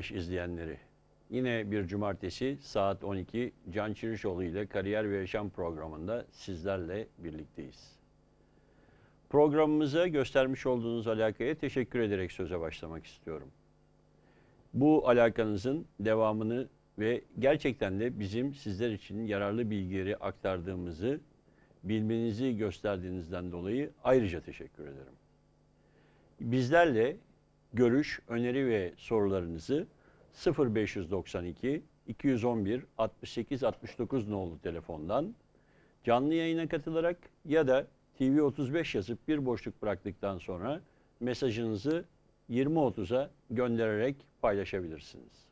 TV35 izleyenleri. Yine bir cumartesi saat 12 Can Çirişoğlu ile Kariyer ve Yaşam programında sizlerle birlikteyiz. Programımıza göstermiş olduğunuz alakaya teşekkür ederek söze başlamak istiyorum. Bu alakanızın devamını ve gerçekten de bizim sizler için yararlı bilgileri aktardığımızı bilmenizi gösterdiğinizden dolayı ayrıca teşekkür ederim. Bizlerle görüş, öneri ve sorularınızı 0592 211 68 69 nolu telefondan canlı yayına katılarak ya da TV35 yazıp bir boşluk bıraktıktan sonra mesajınızı 20.30'a göndererek paylaşabilirsiniz.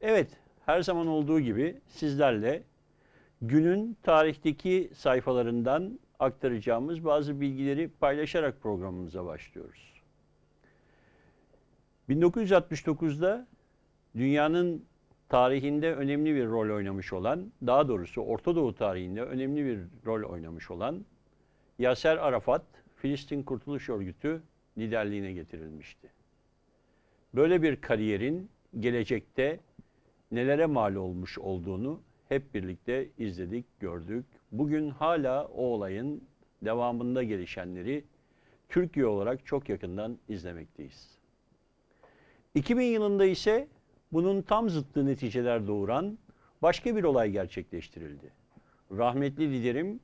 Evet, her zaman olduğu gibi sizlerle günün tarihteki sayfalarından aktaracağımız bazı bilgileri paylaşarak programımıza başlıyoruz. 1969'da dünyanın tarihinde önemli bir rol oynamış olan, daha doğrusu Orta Doğu tarihinde önemli bir rol oynamış olan Yaser Arafat, Filistin Kurtuluş Örgütü liderliğine getirilmişti. Böyle bir kariyerin gelecekte nelere mal olmuş olduğunu hep birlikte izledik, gördük. Bugün hala o olayın devamında gelişenleri Türkiye olarak çok yakından izlemekteyiz. 2000 yılında ise bunun tam zıttı neticeler doğuran başka bir olay gerçekleştirildi. Rahmetli liderim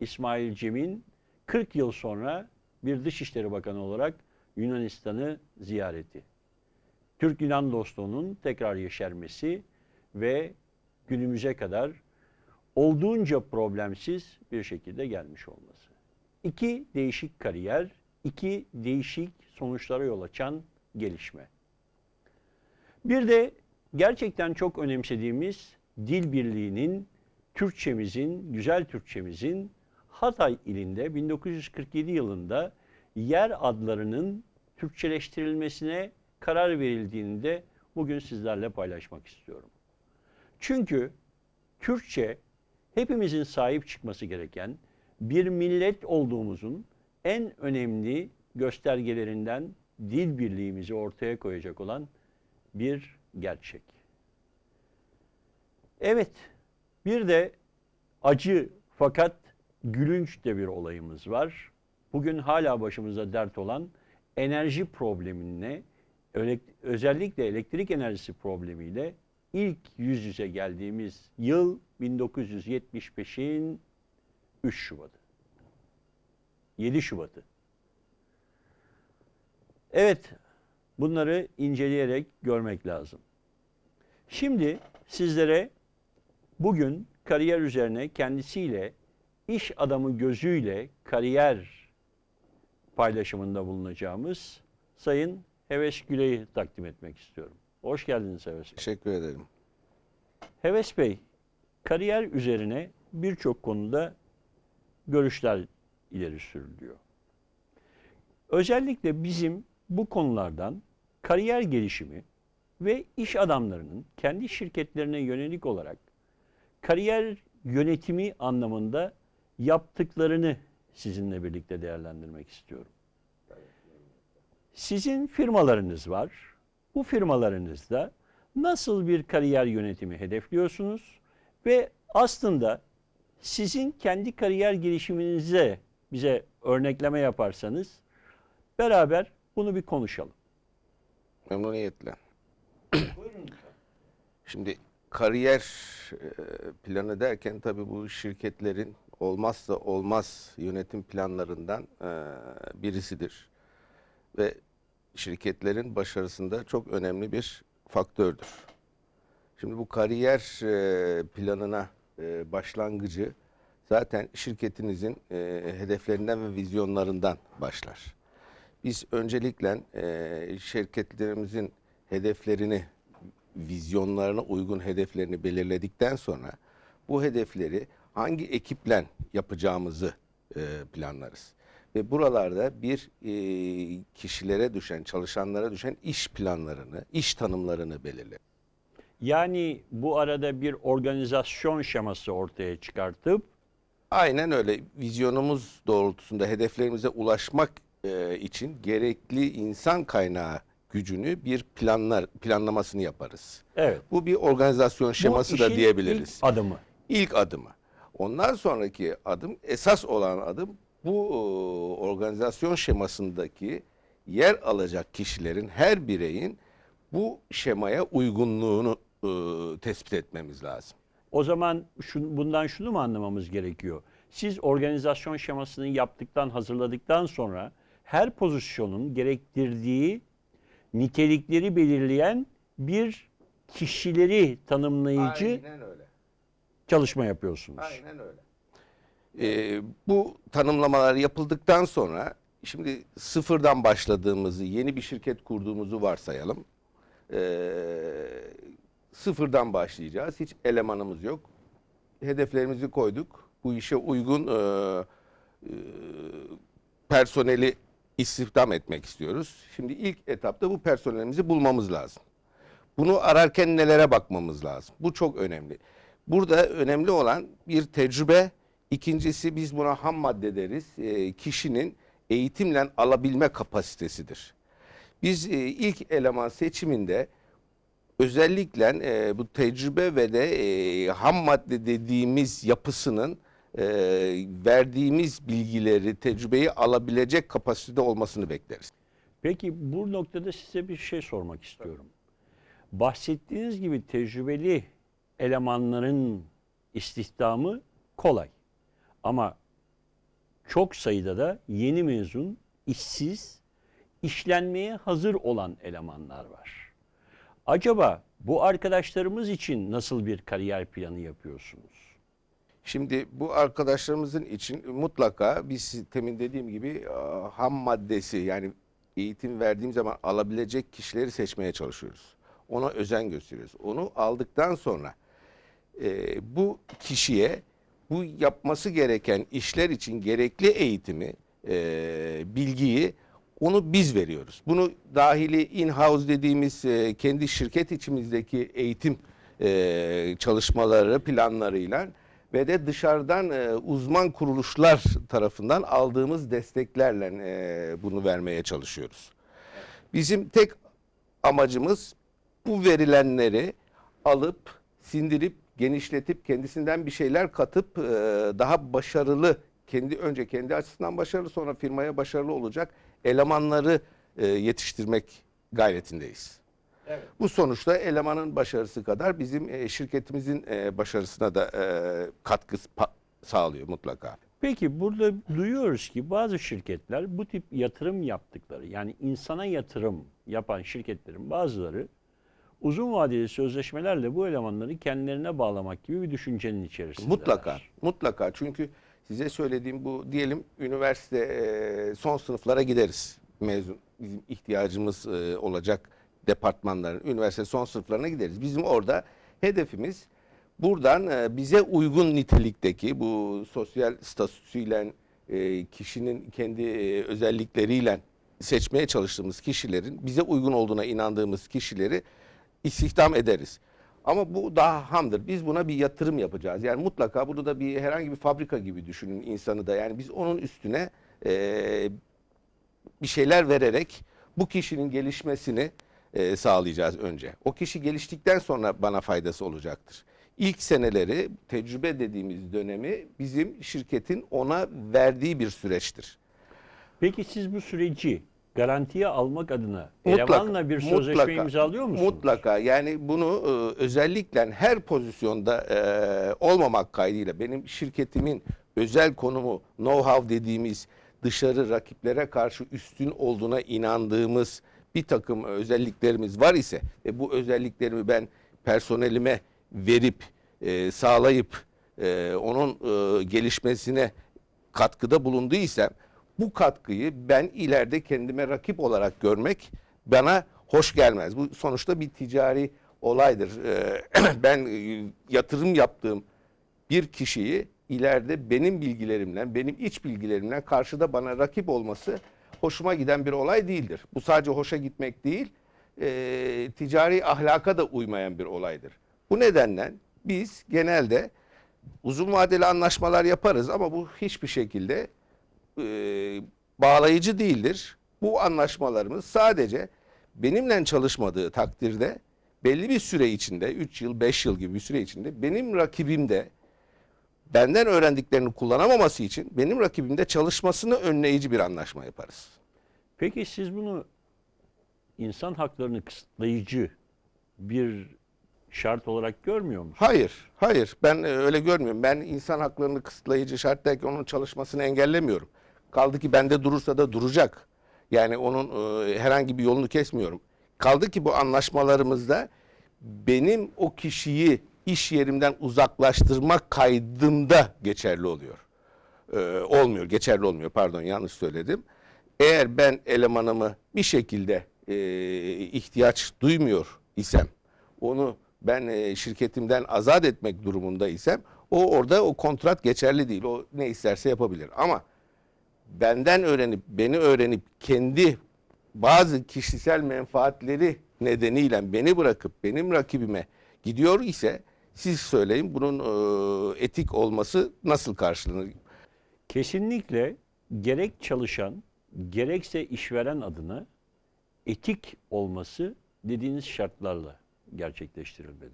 İsmail Cem'in 40 yıl sonra bir Dışişleri Bakanı olarak Yunanistan'ı ziyareti. Türk-Yunan dostluğunun tekrar yeşermesi ve günümüze kadar olduğunca problemsiz bir şekilde gelmiş olması. İki değişik kariyer, iki değişik sonuçlara yol açan gelişme. Bir de gerçekten çok önemsediğimiz dil birliğinin, Türkçemizin, güzel Türkçemizin Hatay ilinde 1947 yılında yer adlarının Türkçeleştirilmesine karar verildiğini de bugün sizlerle paylaşmak istiyorum. Çünkü Türkçe hepimizin sahip çıkması gereken bir millet olduğumuzun en önemli göstergelerinden dil birliğimizi ortaya koyacak olan bir gerçek. Evet, bir de acı fakat gülünç de bir olayımız var. Bugün hala başımıza dert olan enerji problemine, özellikle elektrik enerjisi problemiyle ilk yüz yüze geldiğimiz yıl 1975'in 3 Şubat'ı. 7 Şubat'ı. Evet, bunları inceleyerek görmek lazım. Şimdi sizlere bugün kariyer üzerine kendisiyle iş adamı gözüyle kariyer paylaşımında bulunacağımız Sayın Heves Güley'i takdim etmek istiyorum. Hoş geldiniz Heves Bey. Teşekkür ederim. Heves Bey, kariyer üzerine birçok konuda görüşler ileri sürülüyor. Özellikle bizim bu konulardan kariyer gelişimi ve iş adamlarının kendi şirketlerine yönelik olarak kariyer yönetimi anlamında yaptıklarını sizinle birlikte değerlendirmek istiyorum. Sizin firmalarınız var. Bu firmalarınızda nasıl bir kariyer yönetimi hedefliyorsunuz ve aslında sizin kendi kariyer gelişiminize bize örnekleme yaparsanız beraber bunu bir konuşalım. Memnuniyetle. Şimdi kariyer planı derken tabii bu şirketlerin olmazsa olmaz yönetim planlarından birisidir. Ve şirketlerin başarısında çok önemli bir faktördür. Şimdi bu kariyer planına başlangıcı zaten şirketinizin hedeflerinden ve vizyonlarından başlar. Biz öncelikle e, şirketlerimizin hedeflerini, vizyonlarına uygun hedeflerini belirledikten sonra bu hedefleri hangi ekiple yapacağımızı e, planlarız. Ve buralarda bir e, kişilere düşen, çalışanlara düşen iş planlarını, iş tanımlarını belirler. Yani bu arada bir organizasyon şeması ortaya çıkartıp Aynen öyle. Vizyonumuz doğrultusunda hedeflerimize ulaşmak e, için gerekli insan kaynağı gücünü bir planlar planlamasını yaparız. Evet. Bu bir organizasyon şeması Bu da diyebiliriz. ilk adımı. İlk adımı. Ondan sonraki adım esas olan adım bu e, organizasyon şemasındaki yer alacak kişilerin her bireyin bu şemaya uygunluğunu e, tespit etmemiz lazım. O zaman şun, bundan şunu mu anlamamız gerekiyor? Siz organizasyon şemasını yaptıktan, hazırladıktan sonra her pozisyonun gerektirdiği nitelikleri belirleyen bir kişileri tanımlayıcı Aynen öyle. çalışma yapıyorsunuz. Aynen öyle. Ee, bu tanımlamalar yapıldıktan sonra şimdi sıfırdan başladığımızı, yeni bir şirket kurduğumuzu varsayalım. Ee, sıfırdan başlayacağız. Hiç elemanımız yok. Hedeflerimizi koyduk. Bu işe uygun e, e, personeli istihdam etmek istiyoruz. Şimdi ilk etapta bu personelimizi bulmamız lazım. Bunu ararken nelere bakmamız lazım? Bu çok önemli. Burada önemli olan bir tecrübe. İkincisi biz buna ham madde deriz. Ee, kişinin eğitimle alabilme kapasitesidir. Biz e, ilk eleman seçiminde özellikle e, bu tecrübe ve de e, ham madde dediğimiz yapısının e, verdiğimiz bilgileri, tecrübeyi alabilecek kapasitede olmasını bekleriz. Peki bu noktada size bir şey sormak istiyorum. Bahsettiğiniz gibi tecrübeli elemanların istihdamı kolay. Ama çok sayıda da yeni mezun, işsiz, işlenmeye hazır olan elemanlar var. Acaba bu arkadaşlarımız için nasıl bir kariyer planı yapıyorsunuz? Şimdi bu arkadaşlarımızın için mutlaka biz temin dediğim gibi e, ham maddesi yani eğitim verdiğim zaman alabilecek kişileri seçmeye çalışıyoruz. Ona özen gösteriyoruz. Onu aldıktan sonra e, bu kişiye bu yapması gereken işler için gerekli eğitimi, e, bilgiyi onu biz veriyoruz. Bunu dahili in-house dediğimiz e, kendi şirket içimizdeki eğitim e, çalışmaları, planlarıyla ve de dışarıdan e, uzman kuruluşlar tarafından aldığımız desteklerle e, bunu vermeye çalışıyoruz. Bizim tek amacımız bu verilenleri alıp, sindirip, genişletip, kendisinden bir şeyler katıp e, daha başarılı, kendi önce kendi açısından başarılı sonra firmaya başarılı olacak elemanları e, yetiştirmek gayretindeyiz. Bu sonuçta elemanın başarısı kadar bizim e, şirketimizin e, başarısına da e, katkı sağlıyor mutlaka. Peki burada duyuyoruz ki bazı şirketler bu tip yatırım yaptıkları yani insana yatırım yapan şirketlerin bazıları uzun vadeli sözleşmelerle bu elemanları kendilerine bağlamak gibi bir düşüncenin içerisinde. Mutlaka, mutlaka. Çünkü size söylediğim bu diyelim üniversite son sınıflara gideriz. Mezun bizim ihtiyacımız olacak departmanların üniversite son sınıflarına gideriz. Bizim orada hedefimiz buradan e, bize uygun nitelikteki bu sosyal statüsüyle e, kişinin kendi e, özellikleriyle seçmeye çalıştığımız kişilerin bize uygun olduğuna inandığımız kişileri istihdam ederiz. Ama bu daha hamdır. Biz buna bir yatırım yapacağız. Yani mutlaka burada da bir herhangi bir fabrika gibi düşünün insanı da. Yani biz onun üstüne e, bir şeyler vererek bu kişinin gelişmesini e, sağlayacağız önce. O kişi geliştikten sonra bana faydası olacaktır. İlk seneleri tecrübe dediğimiz dönemi bizim şirketin ona verdiği bir süreçtir. Peki siz bu süreci garantiye almak adına Mutlaka, elemanla bir sözleşme mutlaka, imzalıyor musunuz? Mutlaka. Yani bunu e, özellikle her pozisyonda e, olmamak kaydıyla benim şirketimin özel konumu, know-how dediğimiz dışarı rakiplere karşı üstün olduğuna inandığımız bir takım özelliklerimiz var ise ve bu özelliklerimi ben personelime verip e, sağlayıp e, onun e, gelişmesine katkıda bulunduysam bu katkıyı ben ileride kendime rakip olarak görmek bana hoş gelmez. Bu sonuçta bir ticari olaydır. Ee, ben e, yatırım yaptığım bir kişiyi ileride benim bilgilerimle, benim iç bilgilerimle karşıda bana rakip olması hoşuma giden bir olay değildir. Bu sadece hoşa gitmek değil, e, ticari ahlaka da uymayan bir olaydır. Bu nedenle biz genelde uzun vadeli anlaşmalar yaparız ama bu hiçbir şekilde e, bağlayıcı değildir. Bu anlaşmalarımız sadece benimle çalışmadığı takdirde belli bir süre içinde 3 yıl 5 yıl gibi bir süre içinde benim rakibim de benden öğrendiklerini kullanamaması için benim rakibimde çalışmasını önleyici bir anlaşma yaparız. Peki siz bunu insan haklarını kısıtlayıcı bir şart olarak görmüyor musunuz? Hayır, hayır. Ben e, öyle görmüyorum. Ben insan haklarını kısıtlayıcı şart derken onun çalışmasını engellemiyorum. Kaldı ki bende durursa da duracak. Yani onun e, herhangi bir yolunu kesmiyorum. Kaldı ki bu anlaşmalarımızda benim o kişiyi iş yerimden uzaklaştırmak kaydımda geçerli oluyor. E, olmuyor, geçerli olmuyor. Pardon, yanlış söyledim. Eğer ben elemanımı bir şekilde e, ihtiyaç duymuyor isem, onu ben e, şirketimden azat etmek durumunda isem, o orada o kontrat geçerli değil. O ne isterse yapabilir. Ama benden öğrenip, beni öğrenip kendi bazı kişisel menfaatleri nedeniyle beni bırakıp benim rakibime gidiyor ise siz söyleyin bunun e, etik olması nasıl karşılanır? Kesinlikle gerek çalışan gerekse işveren adına etik olması dediğiniz şartlarla gerçekleştirilmeli.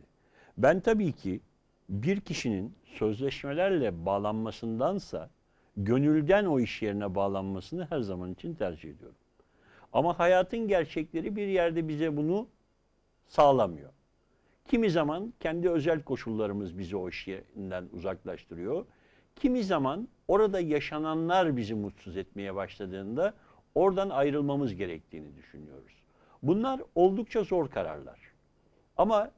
Ben tabii ki bir kişinin sözleşmelerle bağlanmasındansa gönülden o iş yerine bağlanmasını her zaman için tercih ediyorum. Ama hayatın gerçekleri bir yerde bize bunu sağlamıyor. Kimi zaman kendi özel koşullarımız bizi o iş yerinden uzaklaştırıyor. Kimi zaman orada yaşananlar bizi mutsuz etmeye başladığında oradan ayrılmamız gerektiğini düşünüyoruz. Bunlar oldukça zor kararlar. Ama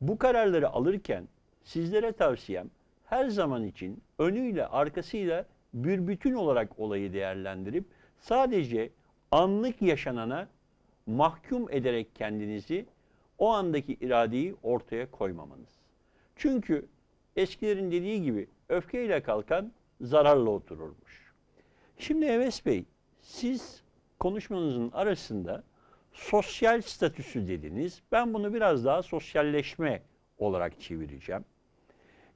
bu kararları alırken sizlere tavsiyem her zaman için önüyle arkasıyla bir bütün olarak olayı değerlendirip sadece anlık yaşanana mahkum ederek kendinizi o andaki iradeyi ortaya koymamanız. Çünkü eskilerin dediği gibi öfkeyle kalkan zararla otururmuş. Şimdi Eves Bey, siz konuşmanızın arasında sosyal statüsü dediniz. Ben bunu biraz daha sosyalleşme olarak çevireceğim.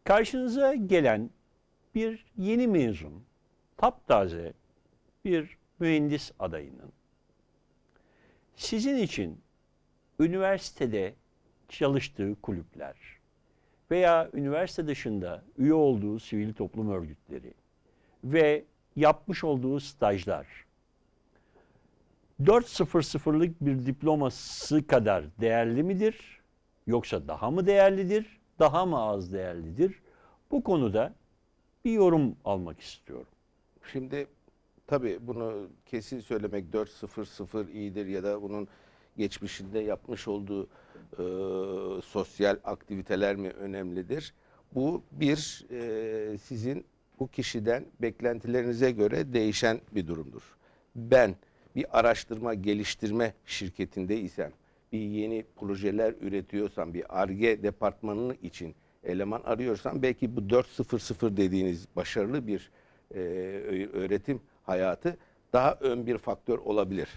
Karşınıza gelen bir yeni mezun, taptaze bir mühendis adayının sizin için üniversitede çalıştığı kulüpler veya üniversite dışında üye olduğu sivil toplum örgütleri ve yapmış olduğu stajlar 4.00'lık bir diploması kadar değerli midir? Yoksa daha mı değerlidir? Daha mı az değerlidir? Bu konuda bir yorum almak istiyorum. Şimdi tabii bunu kesin söylemek 4.00 iyidir ya da bunun geçmişinde yapmış olduğu e, sosyal aktiviteler mi önemlidir? Bu bir e, sizin bu kişiden beklentilerinize göre değişen bir durumdur. Ben bir araştırma geliştirme şirketinde isem, bir yeni projeler üretiyorsam, bir ARGE departmanı için eleman arıyorsam belki bu 4.00 dediğiniz başarılı bir e, öğretim hayatı daha ön bir faktör olabilir.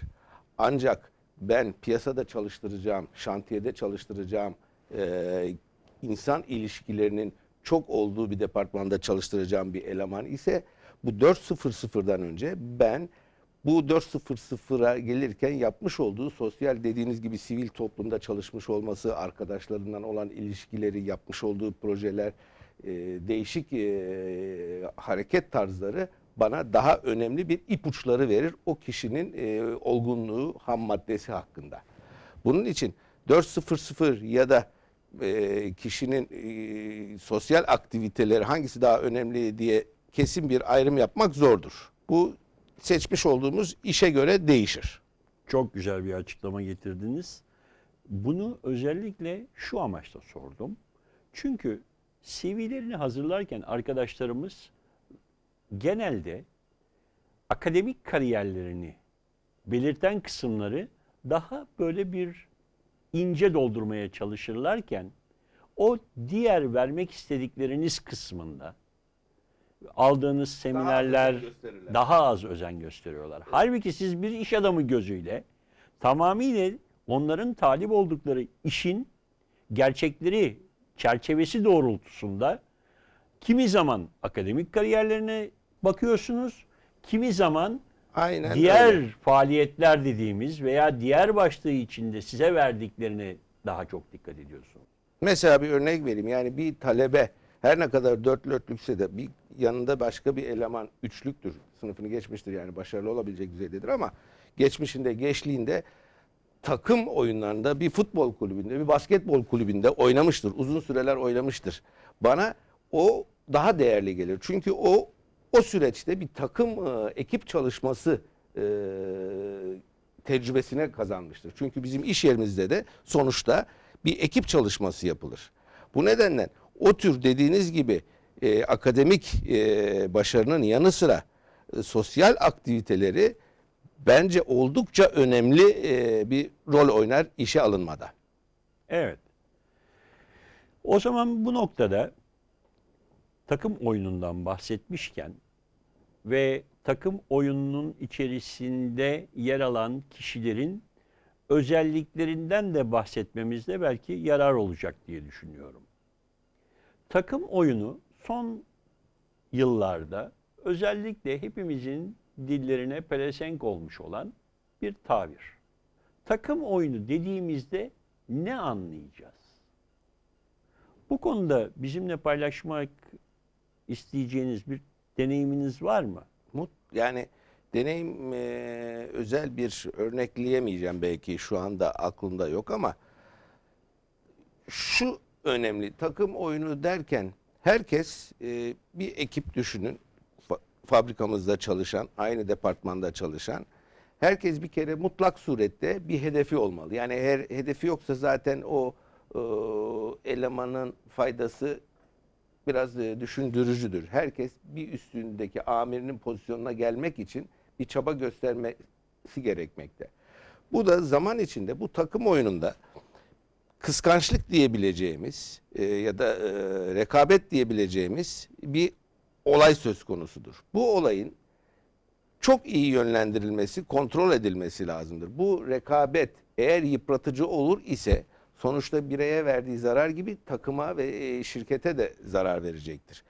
Ancak ben piyasada çalıştıracağım, şantiyede çalıştıracağım, e, insan ilişkilerinin çok olduğu bir departmanda çalıştıracağım bir eleman ise bu 4.00'dan önce ben bu 4.00'a gelirken yapmış olduğu sosyal dediğiniz gibi sivil toplumda çalışmış olması, arkadaşlarından olan ilişkileri, yapmış olduğu projeler, e, değişik e, hareket tarzları bana daha önemli bir ipuçları verir o kişinin e, olgunluğu, ham maddesi hakkında. Bunun için 4.00 ya da e, kişinin e, sosyal aktiviteleri hangisi daha önemli diye kesin bir ayrım yapmak zordur. Bu seçmiş olduğumuz işe göre değişir. Çok güzel bir açıklama getirdiniz. Bunu özellikle şu amaçla sordum. Çünkü CV'lerini hazırlarken arkadaşlarımız genelde akademik kariyerlerini belirten kısımları daha böyle bir ince doldurmaya çalışırlarken o diğer vermek istedikleriniz kısmında aldığınız seminerler gösterirler. daha az özen gösteriyorlar. Halbuki siz bir iş adamı gözüyle tamamıyla onların talip oldukları işin gerçekleri çerçevesi doğrultusunda kimi zaman akademik kariyerlerine bakıyorsunuz, kimi zaman Aynen diğer öyle. faaliyetler dediğimiz veya diğer başlığı içinde size verdiklerine daha çok dikkat ediyorsun. Mesela bir örnek vereyim. Yani bir talebe her ne kadar dört dörtlükse de bir yanında başka bir eleman üçlüktür. Sınıfını geçmiştir yani başarılı olabilecek düzeydedir ama geçmişinde, geçliğinde takım oyunlarında bir futbol kulübünde, bir basketbol kulübünde oynamıştır. Uzun süreler oynamıştır. Bana o daha değerli gelir. Çünkü o o süreçte bir takım e, ekip çalışması e, tecrübesine kazanmıştır. Çünkü bizim iş yerimizde de sonuçta bir ekip çalışması yapılır. Bu nedenle o tür dediğiniz gibi e, akademik e, başarının yanı sıra e, sosyal aktiviteleri bence oldukça önemli e, bir rol oynar işe alınmada. Evet. O zaman bu noktada takım oyunundan bahsetmişken ve takım oyununun içerisinde yer alan kişilerin özelliklerinden de bahsetmemizde belki yarar olacak diye düşünüyorum. Takım oyunu son yıllarda özellikle hepimizin dillerine pelesenk olmuş olan bir tabir. Takım oyunu dediğimizde ne anlayacağız? Bu konuda bizimle paylaşmak isteyeceğiniz bir deneyiminiz var mı? Mut yani deneyim e, özel bir örnekleyemeyeceğim belki şu anda aklımda yok ama şu önemli takım oyunu derken herkes e, bir ekip düşünün Fa- fabrikamızda çalışan aynı departmanda çalışan herkes bir kere mutlak surette bir hedefi olmalı. Yani eğer hedefi yoksa zaten o e, elemanın faydası biraz e, düşündürücüdür. Herkes bir üstündeki amirinin pozisyonuna gelmek için bir çaba göstermesi gerekmekte. Bu da zaman içinde bu takım oyununda kıskançlık diyebileceğimiz e, ya da e, rekabet diyebileceğimiz bir olay söz konusudur. Bu olayın çok iyi yönlendirilmesi, kontrol edilmesi lazımdır. Bu rekabet eğer yıpratıcı olur ise sonuçta bireye verdiği zarar gibi takıma ve e, şirkete de zarar verecektir.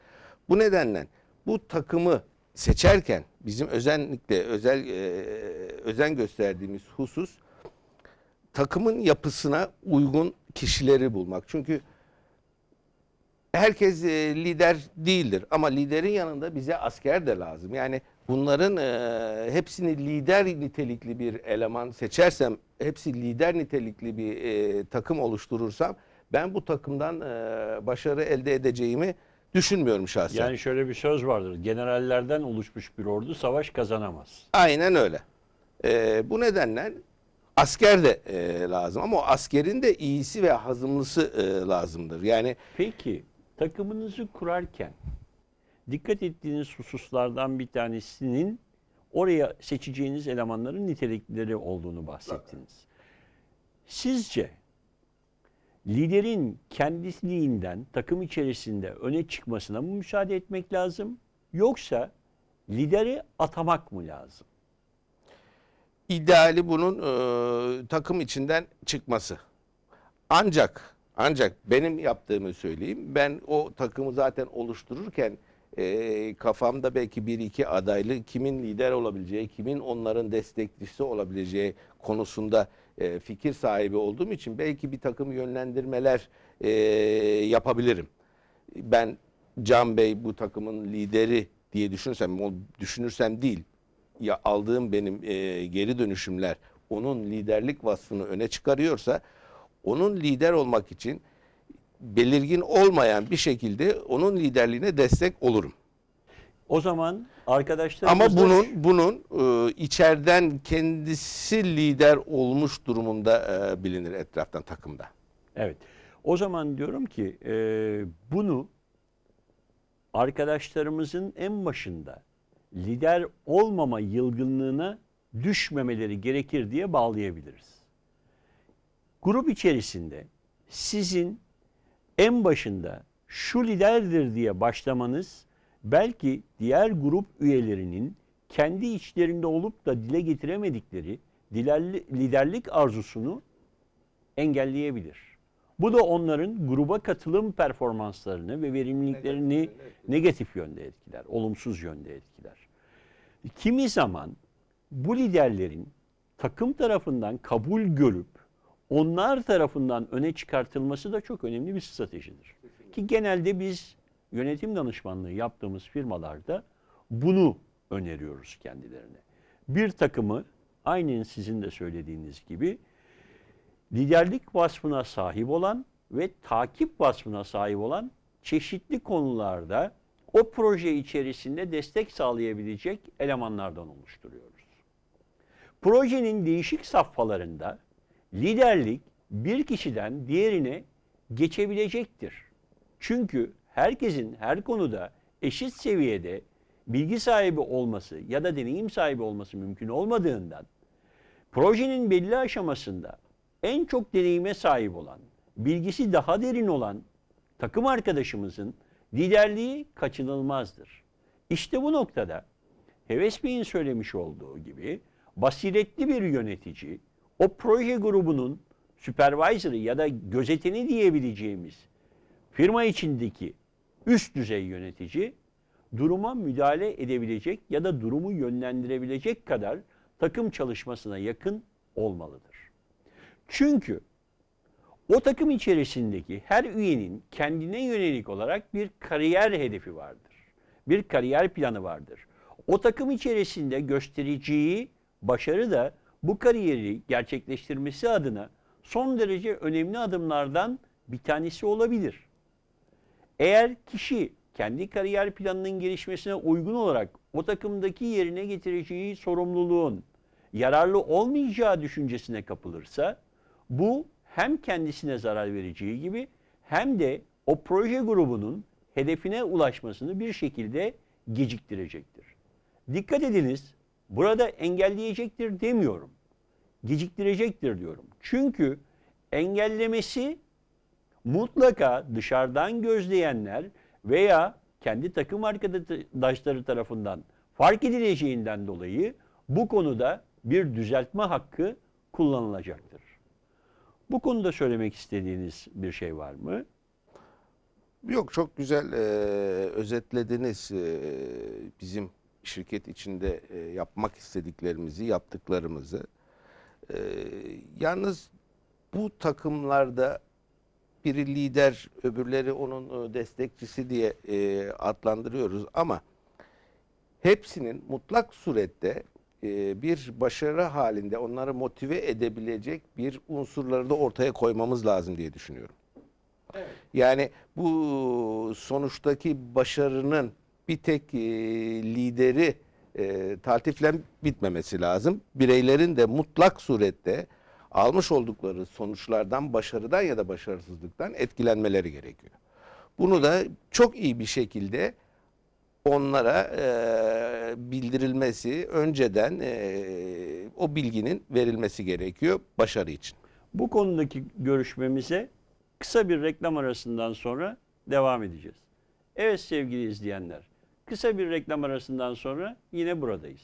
Bu nedenle bu takımı seçerken bizim özellikle özel e, özen gösterdiğimiz husus takımın yapısına uygun kişileri bulmak. Çünkü herkes e, lider değildir ama liderin yanında bize asker de lazım. Yani bunların e, hepsini lider nitelikli bir eleman seçersem, hepsi lider nitelikli bir e, takım oluşturursam ben bu takımdan e, başarı elde edeceğimi düşünmüyorum şahsen. Yani şöyle bir söz vardır. Generallerden oluşmuş bir ordu savaş kazanamaz. Aynen öyle. Ee, bu nedenle asker de e, lazım ama o askerin de iyisi ve hazımlısı e, lazımdır. Yani Peki takımınızı kurarken dikkat ettiğiniz hususlardan bir tanesinin oraya seçeceğiniz elemanların nitelikleri olduğunu bahsettiniz. Sizce liderin kendiliğinden takım içerisinde öne çıkmasına mı müsaade etmek lazım yoksa lideri atamak mı lazım? ideali bunun e, takım içinden çıkması. Ancak ancak benim yaptığımı söyleyeyim. Ben o takımı zaten oluştururken e, kafamda belki bir iki adaylı kimin lider olabileceği, kimin onların destekçisi olabileceği konusunda e, fikir sahibi olduğum için belki bir takım yönlendirmeler e, yapabilirim. Ben Can Bey bu takımın lideri diye düşünürsem, düşünürsem değil, ya aldığım benim e, geri dönüşümler onun liderlik vasfını öne çıkarıyorsa onun lider olmak için belirgin olmayan bir şekilde onun liderliğine destek olurum. O zaman arkadaşlarımızla Ama bunun bunun e, içeriden kendisi lider olmuş durumunda e, bilinir etraftan takımda. Evet. O zaman diyorum ki e, bunu arkadaşlarımızın en başında lider olmama yılgınlığına düşmemeleri gerekir diye bağlayabiliriz. Grup içerisinde sizin en başında şu liderdir diye başlamanız belki diğer grup üyelerinin kendi içlerinde olup da dile getiremedikleri liderlik arzusunu engelleyebilir. Bu da onların gruba katılım performanslarını ve verimliliklerini negatif yönde etkiler, olumsuz yönde etkiler. Kimi zaman bu liderlerin takım tarafından kabul görüp onlar tarafından öne çıkartılması da çok önemli bir stratejidir. Ki genelde biz yönetim danışmanlığı yaptığımız firmalarda bunu öneriyoruz kendilerine. Bir takımı aynen sizin de söylediğiniz gibi liderlik vasfına sahip olan ve takip vasfına sahip olan çeşitli konularda o proje içerisinde destek sağlayabilecek elemanlardan oluşturuyoruz. Projenin değişik safhalarında liderlik bir kişiden diğerine geçebilecektir. Çünkü herkesin her konuda eşit seviyede bilgi sahibi olması ya da deneyim sahibi olması mümkün olmadığından projenin belli aşamasında en çok deneyime sahip olan, bilgisi daha derin olan takım arkadaşımızın liderliği kaçınılmazdır. İşte bu noktada Heves Bey'in söylemiş olduğu gibi basiretli bir yönetici o proje grubunun supervisor'ı ya da gözeteni diyebileceğimiz firma içindeki üst düzey yönetici duruma müdahale edebilecek ya da durumu yönlendirebilecek kadar takım çalışmasına yakın olmalıdır. Çünkü o takım içerisindeki her üyenin kendine yönelik olarak bir kariyer hedefi vardır. Bir kariyer planı vardır. O takım içerisinde göstereceği başarı da bu kariyeri gerçekleştirmesi adına son derece önemli adımlardan bir tanesi olabilir. Eğer kişi kendi kariyer planının gelişmesine uygun olarak o takımdaki yerine getireceği sorumluluğun yararlı olmayacağı düşüncesine kapılırsa bu hem kendisine zarar vereceği gibi hem de o proje grubunun hedefine ulaşmasını bir şekilde geciktirecektir. Dikkat ediniz, burada engelleyecektir demiyorum. Geciktirecektir diyorum. Çünkü engellemesi mutlaka dışarıdan gözleyenler veya kendi takım arkadaşları tarafından fark edileceğinden dolayı bu konuda bir düzeltme hakkı kullanılacaktır. Bu konuda söylemek istediğiniz bir şey var mı? Yok çok güzel e, özetlediniz e, bizim şirket içinde e, yapmak istediklerimizi, yaptıklarımızı. E, yalnız bu takımlarda biri lider, öbürleri onun e, destekçisi diye e, adlandırıyoruz ama hepsinin mutlak surette e, bir başarı halinde onları motive edebilecek bir unsurları da ortaya koymamız lazım diye düşünüyorum. Yani bu sonuçtaki başarının bir tek e, lideri e, taltifle bitmemesi lazım. Bireylerin de mutlak surette almış oldukları sonuçlardan, başarıdan ya da başarısızlıktan etkilenmeleri gerekiyor. Bunu da çok iyi bir şekilde onlara e, bildirilmesi, önceden e, o bilginin verilmesi gerekiyor başarı için. Bu konudaki görüşmemize kısa bir reklam arasından sonra devam edeceğiz. Evet sevgili izleyenler, kısa bir reklam arasından sonra yine buradayız.